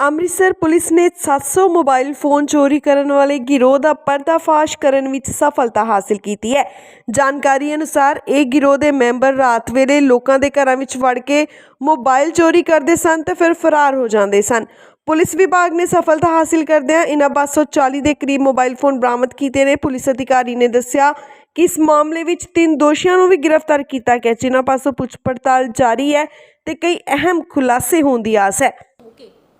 Amritsar police ਨੇ 700 mobile phone ਚੋਰੀ ਕਰਨ ਵਾਲੇ ਗਿਰੋਹ ਦਾ ਪਰਦਾਫਾਸ਼ ਕਰਨ ਵਿੱਚ ਸਫਲਤਾ ਹਾਸਲ ਕੀਤੀ ਹੈ। ਜਾਣਕਾਰੀ ਅਨੁਸਾਰ ਇਹ ਗਿਰੋਹ ਦੇ ਮੈਂਬਰ ਰਾਤ ਵੇਲੇ ਲੋਕਾਂ ਦੇ ਘਰਾਂ ਵਿੱਚ ਵੜ ਕੇ ਮੋਬਾਈਲ ਚੋਰੀ ਕਰਦੇ ਸਨ ਤੇ ਫਿਰ ਫਰਾਰ ਹੋ ਜਾਂਦੇ ਸਨ। ਪੁਲਿਸ ਵਿਭਾਗ ਨੇ ਸਫਲਤਾ ਹਾਸਲ ਕਰਦਿਆਂ ਇਨ੍ਹਾਂ 540 ਦੇ ਕਰੀਬ ਮੋਬਾਈਲ ਫੋਨ ਬਰਾਮਦ ਕੀਤੇ ਨੇ। ਪੁਲਿਸ ਅਧਿਕਾਰੀ ਨੇ ਦੱਸਿਆ ਕਿ ਇਸ ਮਾਮਲੇ ਵਿੱਚ ਤਿੰਨ ਦੋਸ਼ੀਆਂ ਨੂੰ ਵੀ ਗ੍ਰਿਫਤਾਰ ਕੀਤਾ ਗਿਆ, ਜਿਨ੍ਹਾਂ ਪਾਸੋਂ ਪੁੱਛ ਪੜਤਾਲ ਜਾਰੀ ਹੈ ਤੇ ਕਈ ਅਹਿਮ ਖੁਲਾਸੇ ਹੋਣ ਦੀ ਆਸ ਹੈ।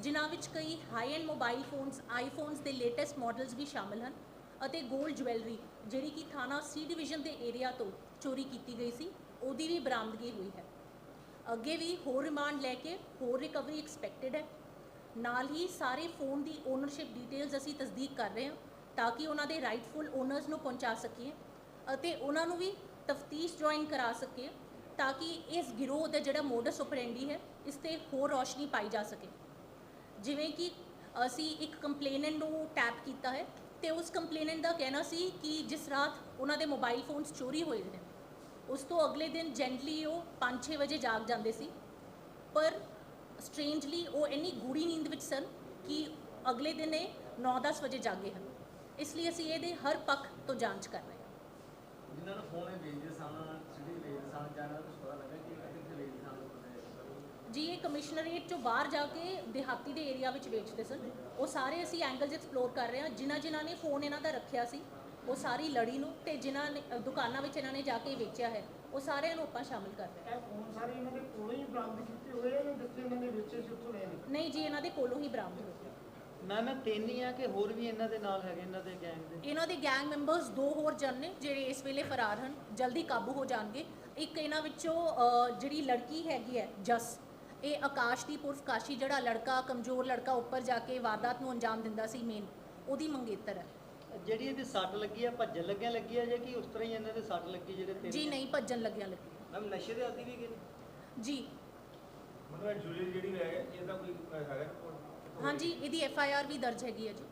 ਜਿਨ੍ਹਾਂ ਵਿੱਚ ਕਈ high end mobile phones iPhones ਦੇ ਲੇਟੈਸਟ ਮਾਡਲਸ ਵੀ ਸ਼ਾਮਲ ਹਨ ਅਤੇ 골ਡ ਜਵੈਲਰੀ ਜਿਹੜੀ ਕਿ ਥਾਣਾ ਸੀ ਡਿਵੀਜ਼ਨ ਦੇ ਏਰੀਆ ਤੋਂ ਚੋਰੀ ਕੀਤੀ ਗਈ ਸੀ, ਉਹਦੀ ਵੀ ਬਰਾਮਦਗੀ ਹੋਈ ਹੈ। ਅੱਗੇ ਵੀ ਹੋਰ ਰਿਮਾਂਡ ਲੈ ਕੇ ਹੋਰ ਰਿਕਵਰੀ ਐਕਸਪੈਕਟਡ ਹੈ। ਨਾਲ ਹੀ ਸਾਰੇ ਫੋਨ ਦੀ ਓਨਰਸ਼ਿਪ ਡਿਟੇਲਸ ਅਸੀਂ ਤਸਦੀਕ ਕਰ ਰਹੇ ਹਾਂ ਤਾਂ ਕਿ ਉਹਨਾਂ ਦੇ ਰਾਈਟਫੁਲ ਓਨਰਸ ਨੂੰ ਪਹੁੰਚਾ ਸਕੀਏ ਅਤੇ ਉਹਨਾਂ ਨੂੰ ਵੀ ਤਫਤੀਸ਼ ਜੁਆਇਨ ਕਰਾ ਸਕੀਏ ਤਾਂ ਕਿ ਇਸ ਗਿਰੋਹ ਦਾ ਜਿਹੜਾ ਮੋਡਸ ਆਪਰੈਂਡੀ ਹੈ, ਇਸ ਤੇ ਹੋਰ ਰੋਸ਼ਨੀ ਪਾਈ ਜਾ ਸਕੇ। ਜਿਵੇਂ ਕਿ ਅਸੀਂ ਇੱਕ ਕੰਪਲੇਨੈਂਟ ਨੂੰ ਟੈਪ ਕੀਤਾ ਹੈ ਤੇ ਉਸ ਕੰਪਲੇਨੈਂਟ ਦਾ ਕਹਿਣਾ ਸੀ ਕਿ ਜਿਸ ਰਾਤ ਉਹਨਾਂ ਦੇ ਮੋਬਾਈਲ ਫੋਨਸ ਚੋਰੀ ਹੋਏ ਨੇ, ਉਸ ਤੋਂ ਅਗਲੇ ਦਿਨ ਜੈਂਟਲੀ ਉਹ 5-6 ਵਜੇ ਜਾਗ ਜਾਂਦੇ ਸੀ, ਪਰ ਸਟ੍ਰੇਂਜਲੀ ਉਹ ਇੰਨੀ ਗੂੜੀ ਨੀਂਦ ਵਿੱਚ ਸਨ ਕਿ ਅਗਲੇ ਦਿਨ ਇਹ 9-10 ਵਜੇ ਜਾਗੇ ਹਨ। ਇਸ ਲਈ ਅਸੀਂ ਇਹਦੇ ਹਰ ਪੱਖ ਤੋਂ ਜਾਂਚ ਕਰ ਰਹੇ ਹਾਂ। ਜਿਨ੍ਹਾਂ ਨੂੰ ਫੋਨ ਵੇਚਦੇ ਸਨ ਸਿਟੀ ਵੇਚਦੇ ਸਨ ਜਾਣਾ ਕੁਝ ਪਤਾ ਲੱਗਾ ਜੀ ਇਹ ਕਮਿਸ਼ਨਰੇਟ ਚੋਂ ਬਾਹਰ ਜਾ ਕੇ ਦਿਹਾਤੀ ਦੇ ਏਰੀਆ ਵਿੱਚ ਵੇਚਦੇ ਸਨ। ਉਹ ਸਾਰੇ ਅਸੀਂ ਐਂਗਲਸ ਐਕਸਪਲੋਰ ਕਰ ਰਹੇ ਹਾਂ। ਜਿਨ੍ਹਾਂ ਜਿਨ੍ਹਾਂ ਨੇ ਫੋਨ ਇਹਨਾਂ ਦਾ ਰੱਖਿਆ ਸੀ ਉਹ ਸਾਰੀ ਲੜੀ ਨੂੰ ਤੇ ਜਿਨ੍ਹਾਂ ਨੇ ਦੁਕਾਨਾਂ ਵਿੱਚ ਇਹਨਾਂ ਨੇ ਜਾ ਕੇ ਵੇਚਿਆ ਹੈ ਉਹ ਸਾਰਿਆਂ ਨੂੰ ਆਪਾਂ ਸ਼ਾਮਿਲ ਕਰ ਰਹੇ ਹਾਂ। ਇਹ ਫੋਨ ਸਾਰੇ ਇਹਨਾਂ ਦੇ ਕੋਲੋਂ ਹੀ ਬਰਾਮਦ ਕੀਤੇ ਹੋਏ ਆ ਜਾਂ ਜਿੱਥੇ ਇਹਨਾਂ ਨੇ ਵੇਚੇ ਸੀ ਉੱਥੋਂ ਲਏ ਨੇ? ਨਹੀਂ ਜੀ ਇਹਨਾਂ ਦੇ ਕੋਲੋਂ ਹੀ ਬਰਾਮਦ ਹੋਏ ਮੈਂ ਮੈਂ ਤਿੰਨ ਹੀ ਆ ਕਿ ਹੋਰ ਵੀ ਇਹਨਾਂ ਦੇ ਨਾਲ ਹੈਗੇ ਇਹਨਾਂ ਦੇ ਗੈਂਗ ਦੇ? ਇਹਨਾਂ ਦੇ ਗੈਂਗ ਮੈਂਬਰਸ ਦੋ ਹੋਰ ਜਨ ਨੇ ਜਿਹੜੇ ਇਸ ਵੇਲੇ ਫਰਾਰ ਹਨ। ਜਲਦੀ ਕਾਬੂ ਹੋ ਜਾਣਗੇ। ਇੱਕ ਇਹਨਾਂ ਵਿੱਚੋਂ ਅ, ਜਿਹੜੀ ਲੜਕੀ ਹੈਗੀ ਹੈ ਜਸ। ਇਹ ਆਕਾਸ਼ਦੀਪ ਉਰਫ ਕਾਸ਼ੀ ਜਿਹੜਾ ਲੜਕਾ ਕਮਜ਼ੋਰ ਲੜਕਾ ਉੱਪਰ ਜਾ ਕੇ ਵਾਰਦਾਤ ਨੂੰ ਅੰਜਾਮ ਦਿੰਦਾ ਸੀ ਮੇਨ ਉਹਦੀ ਮੰਗੇਤਰ ਹੈ। ਜਿਹੜੀ ਇਹਦੀ ਸੱਟ ਲੱਗੀ ਆ ਭੱਜਣ ਲੱਗਿਆ ਲੱਗੀ ਆ ਜਾਂ ਕਿ ਉਸ ਤਰ੍ਹਾਂ ਹੀ ਇਹਨਾਂ ਦੇ ਸੱਟ ਲੱਗੀ ਜਿਹੜੇ ਤਿੰਨ ਜੀ ਨਹੀਂ ਭੱਜਣ ਲੱਗਿਆ ਲੱਗੀ। ਮੈਮ ਨਸ਼ੇ ਦੇ ਆਦੀ ਵੀ ਗਏ ਜੀ। ਮਤਲਬ ਜੁਲੀ ਜਿਹੜੀ ਹੈ ਇਹਦਾ ਕੋਈ ਹੈਗਾ ਰਿਪੋਰਟ? ਹਾਂਜੀ ਇਹਦੀ ਐਫ ਆਈ ਆਰ ਵੀ ਦਰਜ ਹੈਗੀ ਹੈ ਜੀ।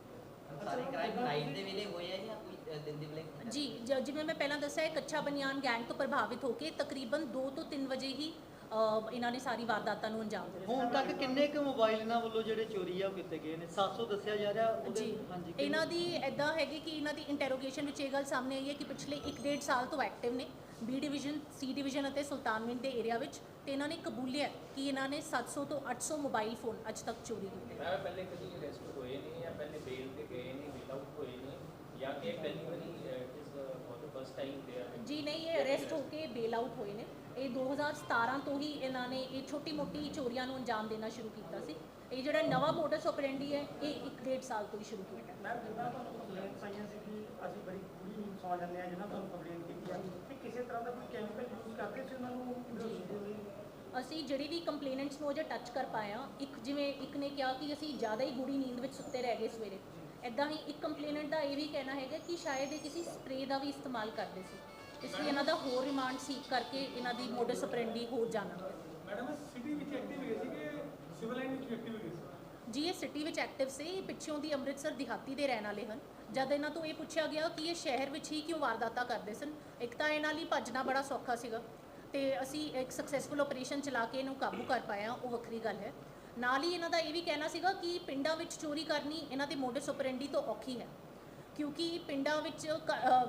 ਸਾਰੇ ਕ੍ਰਾਈਮ ਨਾਈਟ ਦੇ ਵੇਲੇ ਹੋਏ ਆ ਜਾਂ ਕੋਈ ਦਿਨ ਦੇ ਵੇਲੇ ਜੀ ਜਿਵੇਂ ਮੈਂ ਪਹਿਲਾਂ ਦੱਸਿਆ ਹੈ ਕੱਚਾ ਬਨਿਆਨ ਗੈਂਗ ਤੋਂ ਪ੍ਰਭਾਵਿਤ ਹੋ ਕੇ ਤਕਰੀਬਨ 2 ਤੋਂ 3 ਵਜੇ ਹੀ ਇਹਨਾਂ ਨੇ ਸਾਰੀ ਵਾਰਦਾਤਾਂ ਨੂੰ ਅੰਜਾਮ ਦਿੱਤਾ। ਹੁਣ ਤੱਕ ਕਿੰਨੇ ਕੁ ਮੋਬਾਈਲ ਇਹਨਾਂ ਵੱਲੋਂ ਜਿਹੜੇ ਚੋਰੀ ਆ ਉਹ ਕੀਤੇ ਗਏ ਨੇ? 700 ਦੱਸਿਆ ਜਾ ਰਿਹਾ ਉਹਦੇ ਜੀ। ਹਾਂਜੀ ਇਹਨਾਂ ਦੀ ਐਦਾਂ ਹੈਗੀ ਕਿ ਇਹਨਾਂ ਦੀ ਇੰਟਰੋਗੇਸ਼ਨ ਵਿੱਚ ਇਹ ਗੱਲ ਸਾਹਮਣੇ ਆਈ ਹੈ ਕਿ ਪਿਛਲੇ 1.5 ਸਾਲ ਤੋਂ ਐਕਟਿਵ ਨੇ ਬੀ ਡਿਵੀਜ਼ਨ ਸੀ ਡਿਵੀਜ਼ਨ ਅਤੇ ਸੁਲਤਾਨਵਿੰਡ ਦੇ ਏਰੀਆ ਵਿੱਚ ਤੇ ਇਹਨਾਂ ਨੇ ਕਬੂਲਿਆ ਕਿ ਇਹਨਾਂ ਨੇ 700 ਤੋਂ 800 ਮੋਬਾਈਲ ਫੋਨ ਅੱਜ ਤੱਕ ਚੋਰੀ ਕੀਤੇ ਮੈਂ ਪਹਿਲੇ ਕਦੀ ਅਰੈਸਟ ਹੋਏ ਨਹੀਂ ਜਾਂ ਪਹਿਲੇ ਬੇਲ ਤੇ ਗਏ ਨਹੀਂ ਬਿਲ ਆਊਟ ਹੋਏ ਨਹੀਂ ਜਾਂ ਕਿ ਪਹਿਲੀ ਵਾਰੀ ਫਸਟ ਟਾਈਮ ਦੇ ਆਰ ਜੀ ਨਹੀਂ ਇਹ ਅਰੈਸਟ ਹੋ ਕੇ ਬੇਲ ਆਊਟ ਹੋਏ ਨੇ। ਇਹ 2017 ਤੋਂ ਹੀ ਇਹਨਾਂ ਨੇ ਇਹ ਛੋਟੀ-ਮੋਟੀ ਚੋਰੀਆਂ ਨੂੰ ਅੰਜਾਮ ਦੇਣਾ ਸ਼ੁਰੂ ਕੀਤਾ ਸੀ। ਇਹ ਜਿਹੜਾ ਨਵਾਂ ਮੋਡਸ ਆਪਰੈਂਡੀ ਹੈ ਇਹ 1.5 ਸਾਲ ਤੋਂ ਹੀ ਸ਼ੁਰੂ ਕੀਤਾ। ਮੈਂ ਜਿੱਦਾਂ ਤੁਹਾਨੂੰ ਕੰਪਲੇਂਟਸ ਆਈਆਂ ਸੀ ਕਿ ਅਸੀਂ ਬੜੀ ਪੂਰੀ ਨੀਂਦ ਸੌ ਜਾਂਦੇ ਆ ਜਿਹਨਾਂ ਤੁਹਾਨੂੰ ਕੰਪਲੇਂਟ ਕੀਤੀ ਆ ਕਿ ਕਿਸੇ ਤਰ੍ਹਾਂ ਦਾ ਕੋਈ ਕੈਮੀਕਲ ਯੂਜ਼ ਕਰਦੇ ਸੀ ਉਹਨਾਂ ਨੂੰ ਦੇ ਲਈ ਅਸੀਂ ਜਿਹੜੀ ਵੀ ਕੰਪਲੇਨੈਂਟਸ ਨੂੰ ਅਜੇ ਟੱਚ ਕਰ ਹਾਂ ਇੱਕ ਜਿਵੇਂ ਇੱਕ ਨੇ ਕਿਹਾ ਕਿ ਅਸੀਂ ਜ਼ਿਆਦਾ ਹੀ ਗੂੜੀ ਨੀਂਦ ਵਿੱਚ ਸੁੱਤੇ ਰਹਿ ਗਏ ਸਵੇਰੇ। ਐਦਾਂ ਹੀ ਇੱਕ ਕੰਪਲੇਨੈਂਟ ਦਾ ਇਹ ਵੀ ਕਹਿਣਾ ਹੈਗਾ ਕਿ ਸ਼ਾਇਦ ਇਹ ਕਿਸੇ ਸਪਰੇ ਦਾ ਵੀ ਇਸਤੇਮਾਲ ਕਰਦੇ ਸੀ। ਇਸ ਲਈ ਇਹਨਾਂ ਦਾ ਹੋਰ ਰਿਮਾਂਡ ਸੀਕ ਕਰਕੇ ਇਹਨਾਂ ਦੀ ਮੋਡਸ ਆਪਰੈਂਡੀ ਹੋਰ ਜਾਣਾਂਗੇ ਮੈਡਮ ਸਿਟੀ ਵਿੱਚ ਐਕਟਿਵ ਹੈਗੇ ਸੀ ਕਿ ਸਿਵਲ ਲਾਈਨ ਵਿੱਚ ਐਕਟਿਵ ਹੈਗੇ ਸੀ? ਜੀ ਇਹ ਸਿਟੀ ਵਿੱਚ ਐਕਟਿਵ ਸੀ। ਪਿੱਛੋਂ ਦੀ ਅੰਮ੍ਰਿਤਸਰ ਦਿਹਾਤੀ ਦੇ ਰਹਿਣ ਵਾਲੇ ਹਨ। ਜਦ ਇਹਨਾਂ ਤੋਂ ਇਹ ਪੁੱਛਿਆ ਗਿਆ ਕਿ ਇਹ ਸ਼ਹਿਰ ਵਿੱਚ ਹੀ ਕਿਉਂ ਵਾਰਦਾਤਾਂ ਕਰਦੇ ਸਨ ਇੱਕ ਤਾਂ ਇਹਨਾਂ ਲਈ ਭੱਜਣਾ ਬੜਾ ਸੌਖਾ ਸੀਗਾ ਤੇ ਅਸੀਂ ਇੱਕ ਸਕਸੈਸਫੁਲ ਆਪਰੇਸ਼ਨ ਚਲਾ ਕੇ ਇਹਨੂੰ ਕਾਬੂ ਕਰ ਪਾਇਆ ਉਹ ਵੱਖਰੀ ਗੱਲ ਹੈ। ਨਾਲ ਹੀ ਇਹਨਾਂ ਦਾ ਇਹ ਵੀ ਕਹਿਣਾ ਸੀਗਾ ਕਿ ਪਿੰਡਾਂ ਵਿੱਚ ਚੋਰੀ ਕਰਨੀ ਇਹਨਾਂ ਦੇ ਮੋਡਸ ਆਪਰੈਂਡੀ ਤੋਂ ਔਖੀ ਹੈ ਕਿਉਂਕਿ ਪਿੰਡਾਂ ਵਿੱਚ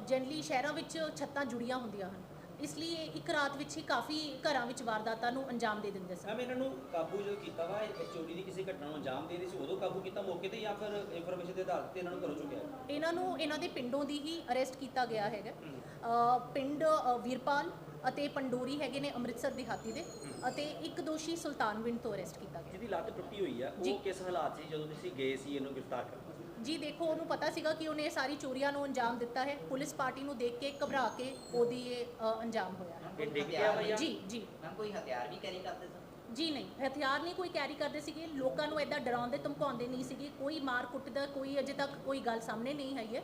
ਜਨਰਲੀ ਸ਼ਹਿਰਾਂ ਵਿੱਚ ਛੱਤਾਂ ਜੁੜੀਆਂ ਹੁੰਦੀਆਂ ਹਨ। ਇਸ ਲਈ ਇੱਕ ਰਾਤ ਵਿੱਚ ਹੀ ਕਾਫੀ ਘਰਾਂ ਵਿੱਚ ਵਾਰਦਾਤਾਂ ਨੂੰ ਅੰਜਾਮ ਦੇ ਦਿੰਦੇ ਸਨ। ਮੈਮ ਇਹਨਾਂ ਨੂੰ ਕਾਬੂ ਜਦੋਂ ਕੀਤਾ ਵਾ ਇਹ ਚੋਰੀ ਦੀ ਕਿਸੇ ਘਟਨਾ ਨੂੰ ਅੰਜਾਮ ਦੇ ਰਹੀ ਸੀ ਉਦੋਂ ਕਾਬੂ ਕੀਤਾ ਮੌਕੇ ਤੇ ਜਾਂ ਫਿਰ ਇਨਫੋਰਮੇਸ਼ਨ ਦੇ ਆਧਾਰ ਤੇ ਇਹਨਾਂ ਨੂੰ ਘਰੋਂ ਚੁੱਕਿਆ? ਇਹਨਾਂ ਨੂੰ ਇਹਨਾਂ ਦੇ ਪਿੰਡੋਂ ਦੀ ਹੀ ਅਰੈਸਟ ਕੀਤਾ ਗਿਆ ਹੈਗਾ। ਪਿੰਡ ਵੀਰਪਾਲ ਅਤੇ ਪੰਡੋਰੀ ਹੈਗੇ ਨੇ ਅੰਮ੍ਰਿਤਸਰ ਦਿਹਾਤੀ ਦੇ ਅਤੇ ਇੱਕ ਦੋਸ਼ੀ ਸੁਲਤਾਨਵਿੰਡ ਤੋਂ ਅਰੈਸਟ ਕੀਤਾ ਗਿਆ। ਜਿਹਦੀ ਲੱਤ ਟੁੱਟੀ ਹੋਈ ਆ ਜੀ। ਉਹ ਕਿਸ ਹਾਲਾਤ 'ਚ ਸੀ? ਜਦੋਂ ਤੁਸੀਂ ਗਏ ਸੀ ਇਹਨੂੰ ਗ੍ਰਿਫਤਾਰ ਕਰਨ? ਜੀ ਦੇਖੋ ਉਹਨੂੰ ਪਤਾ ਸੀਗਾ ਕਿ ਉਹਨੇ ਇਹ ਸਾਰੀ ਚੋਰੀਆਂ ਨੂੰ ਅੰਜਾਮ ਦਿੱਤਾ ਹੈ। ਪੁਲਿਸ ਪਾਰਟੀ ਨੂੰ ਦੇਖ ਕੇ ਘਬਰਾ ਕੇ ਉਹਦੀ ਇਹ ਅ, ਅੰਜਾਮ ਹੋਇਆ ਹੈ। ਇਹ ਡਿੱਗ ਗਿਆ ਵਾ ਜਾਂ ਜੀ। ਮੈਮ ਕੋਈ ਹਥਿਆਰ ਵੀ ਕੈਰੀ ਕਰਦੇ ਸਨ? ਜੀ ਨਹੀਂ। ਹਥਿਆਰ ਨਹੀਂ ਕੋਈ ਕੈਰੀ ਕਰਦੇ ਸੀਗੇ। ਲੋਕਾਂ ਨੂੰ ਐਦਾਂ ਡਰਾਉਂਦੇ ਧਮਕਾਉਂਦੇ ਨਹੀਂ ਸੀਗੇ। ਕੋਈ ਮਾਰ ਕੁੱਟ ਦਾ ਕੋਈ ਅਜੇ ਤੱਕ ਕੋਈ ਗੱਲ ਸਾਹਮਣੇ ਨਹੀਂ ਆਈ ਹੈ।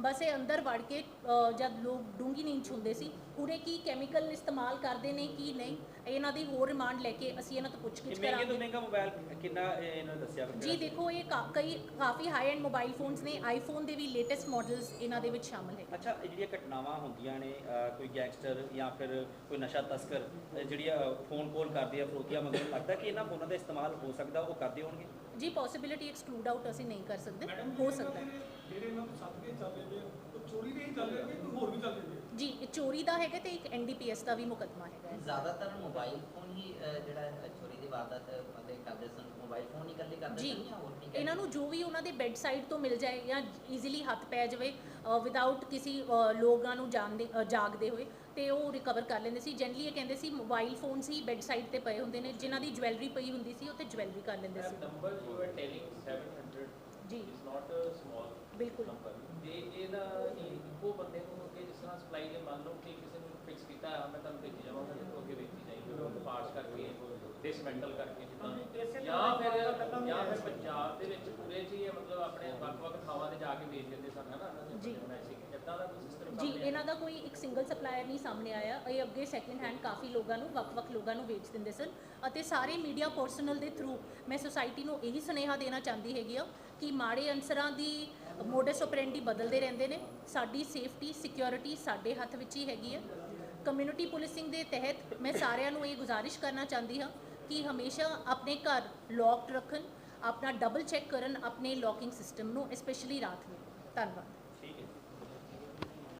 ਬਸ ਇਹ ਅੰਦਰ ਵੜ ਕੇ ਅ, ਜਦ ਲੋਕ ਡੂੰਗੀ ਨੀਂਦ ਛੁੰਦੇ ਸੀ ਪੂਰੇ ਕੀ ਕੈਮੀਕਲ ਇਸਤੇਮਾਲ ਕਰਦੇ ਨੇ ਕੀ ਨਹੀਂ ਇਹਨਾਂ ਦੀ ਹੋਰ ਰਿਮਾਂਡ ਲੈ ਕੇ ਅਸੀਂ ਇਹਨਾਂ ਤੋਂ ਪੁੱਛਗਿੱਛ ਮਹਿੰਗੇ ਤੋਂ ਕਰਾਂਗੇ। ਮਹਿੰਗਾ ਮੋਬਾਈਲ ਕਿੰਨਾ ਇਹ ਇਹਨਾਂ ਨੇ ਦੱਸਿਆ ਜੀ ਦੇਖੋ ਇਹ ਕਈ ਕਾਫੀ ਹਾਈ ਐਂਡ ਮੋਬਾਈਲ ਫੋਨਸ ਨੇ ਆਈਫੋਨ ਦੇ ਵੀ ਲੇਟੈਸਟ ਮਾਡਲਸ ਇਹਨਾਂ ਦੇ ਵਿੱਚ ਸ਼ਾਮਲ ਹੈ ਅੱਛਾ ਇਹ ਜਿਹੜੀਆਂ ਘਟਨਾਵਾਂ ਹੁੰਦੀਆਂ ਨੇ ਕੋਈ ਗੈਂਗਸਟਰ ਜਾਂ ਫਿਰ ਕੋਈ ਨਸ਼ਾ ਤਸਕਰ ਅਹ, ਜਿਹੜੀਆਂ ਫੋਨ ਕਾਲ ਕਰਦੇ ਆ ਫਰੋਤੀਆਂ ਮਗਰ ਲੱਗਦਾ ਕਿ ਇਹਨਾਂ ਫੋਨਾਂ ਦਾ ਇਸਤੇਮਾਲ ਹੋ ਸਕਦਾ ਉਹ ਕਰਦੇ ਹੋਣਗੇ? ਜੀ ਪੋਸਿਬਿਲਿਟੀ ਐਕਸਕਲੂਡ ਆਊਟ ਅਸੀਂ ਨਹੀਂ ਕਰ ਸਕਦੇ ਹੋ ਸਕਦਾ ਜਿਹੜੇ ਇਹਨਾਂ ਨੂੰ ਸੱਦ ਕੇ ਚੱਲ ਨੇ ਉਹ ਚੋਰੀ ਦੇ ਹੀ ਚੱਲ ਰਹੇ ਨੇ ਜੀ ਇਹ ਚੋਰੀ ਦਾ ਹੈਗਾ ਤੇ ਇੱਕ ਐਨਡੀਪੀਐਸ ਦਾ ਵੀ ਮੁਕੱਦਮਾ ਹੈਗਾ ਹੈ। ਜ਼ਿਆਦਾਤਰ ਮੋਬਾਈਲ ਫੋਨ ਹੀ ਜਿਹੜਾ ਹੈ ਚੋਰੀ ਦੀ ਵਾਰਦਾਤ ਮਤਲਬ ਕਰਦੇ ਸਨ। ਮੋਬਾਈਲ ਫੋਨ ਹੀ ਇਕੱਲੇ ਕਰਦੇ ਸਨ ਜਾਂ ਹੋਰ ਵੀ ਇਹਨਾਂ ਨੂੰ ਜੋ ਵੀ ਉਹਨਾਂ ਦੇ ਬੈੱਡ ਸਾਈਡ ਤੋਂ ਮਿਲ ਜਾਏ ਜਾਂ ਈਜ਼ੀਲੀ ਹੱਥ ਪੈ ਜਾਵੇ ਵਿਦਆਊਟ ਕਿਸੇ ਅ, ਲੋਕਾਂ ਨੂੰ ਜਾਣਦੇ ਅ, ਜਾਗਦੇ ਹੋਏ ਤੇ ਉਹ ਰਿਕਵਰ ਕਰ ਲੈਂਦੇ ਸੀ। ਜਨਰਲੀ ਇਹ ਕਹਿੰਦੇ ਸੀ ਮੋਬਾਈਲ ਫੋਨਸ ਹੀ ਬੈੱਡ ਸਾਈਡ ਤੇ ਪਏ ਹੁੰਦੇ ਨੇ ਜਿਨ੍ਹਾਂ ਦੀ ਜਵੈਲਰੀ ਪਈ ਹੁੰਦੀ ਸੀ ਉੱਥੇ ਜਵੈਲਰੀ ਕਰ ਲੈਂਦੇ ਸੀ। ਨੰਬਰ ਯੂ ਆਰ ਟੈਲਿੰਗ 700 ਜੀ। ਇਜ਼ ਨਾਟ ਸਮਾਲ ਬਿਲਕੁਲ। ਨੰਬਰ ਤੇ ਇਹਦਾ ਇਹ ਇੱਕੋ ਬੰਦੇ ਨੂੰ ਤਰ੍ਹਾਂ ਸਪਲਾਈ ਦੇ ਮੰਨ ਲਓ ਕਿ ਕਿਸੇ ਨੂੰ ਫਿਕਸ ਕੀਤਾ ਹੈ ਮੈਂ ਤੁਹਾਨੂੰ ਭੇਜੀ ਜਾਵਾਂਗਾ ਤੇ ਅੱਗੇ ਵੇਚੀ ਜਾਏਗੀ ਉਹਨੂੰ ਪਾਰਸ ਕਰਕੇ ਡਿਸਮੈਂਟਲ ਕਰਕੇ ਜਿੱਦਾਂ। ਜਾਂ ਫਿਰ ਜਾਂ ਫਿਰ। ਪੰਜਾਬ ਦੇ ਵਿੱਚ ਪੂਰੇ ਇਹ ਮਤਲਬ ਆਪਣੇ ਵੱਖ-ਵੱਖ ਥਾਵਾਂ ਤੇ ਜਾ ਕੇ ਵੇਚ ਦਿੰਦੇ ਸਨ ਹਨਾ? ਇਹਨਾਂ ਦੇ ਜੀ। ਇਦਾਂ ਦਾ ਕੋਈ ਸਿਸਟਮ ਜੀ ਇਹਨਾਂ ਦਾ ਕੋਈ ਇੱਕ ਸਿੰਗਲ ਸਪਲਾਇਰ ਨਹੀਂ ਸਾਹਮਣੇ ਆਇਆ। ਇਹ ਅੱਗੇ ਸੈਕਿੰਡ ਹੈਂਡ ਕਾਫੀ ਲੋਕਾਂ ਨੂੰ ਵੱਖ-ਵੱਖ ਲੋਕਾਂ ਨੂੰ ਵੇਚ ਦਿੰਦੇ ਸਨ ਅਤੇ ਸਾਰੇ ਮੀਡੀਆ ਪਰਸਨਲ ਦੇ ਥਰੂ ਮੈਂ ਸੁਸਾਇਟੀ ਨੂੰ ਇਹੀ ਸੁਨੇਹਾ ਦੇਣਾ ਚਾਹੁੰਦੀ ਹੈਗੀ ਆ ਕਿ ਮਾੜੇ ਅਨਸਰਾਂ ਦੀ ਮੋਡਸ ਆਪਰੈਂਡੀ ਬਦਲਦੇ ਰਹਿੰਦੇ ਨੇ। ਸਾਡੀ ਸੇਫਟੀ, ਸਿਕਿਉਰਿਟੀ ਸਾਡੇ ਹੱਥ ਵਿੱਚ ਹੀ ਹੈਗੀ ਹੈ ਕਮਿਊਨਿਟੀ ਪੁਲਿਸਿੰਗ ਦੇ ਤਹਿਤ ਮੈਂ ਸਾਰਿਆਂ ਨੂੰ ਇਹ ਗੁਜ਼ਾਰਿਸ਼ ਕਰਨਾ ਚਾਹੁੰਦੀ ਹਾਂ ਕਿ ਹਮੇਸ਼ਾ ਆਪਣੇ ਘਰ ਲੌਕਡ ਰੱਖਣ, ਆਪਣਾ ਡਬਲ ਚੈੱਕ ਕਰਨ ਆਪਣੇ ਲੌਕਿੰਗ ਸਿਸਟਮ ਨੂੰ ਸਪੈਸ਼ਲੀ ਰਾਤ ਨੂੰ। ਧੰਨਵਾਦ।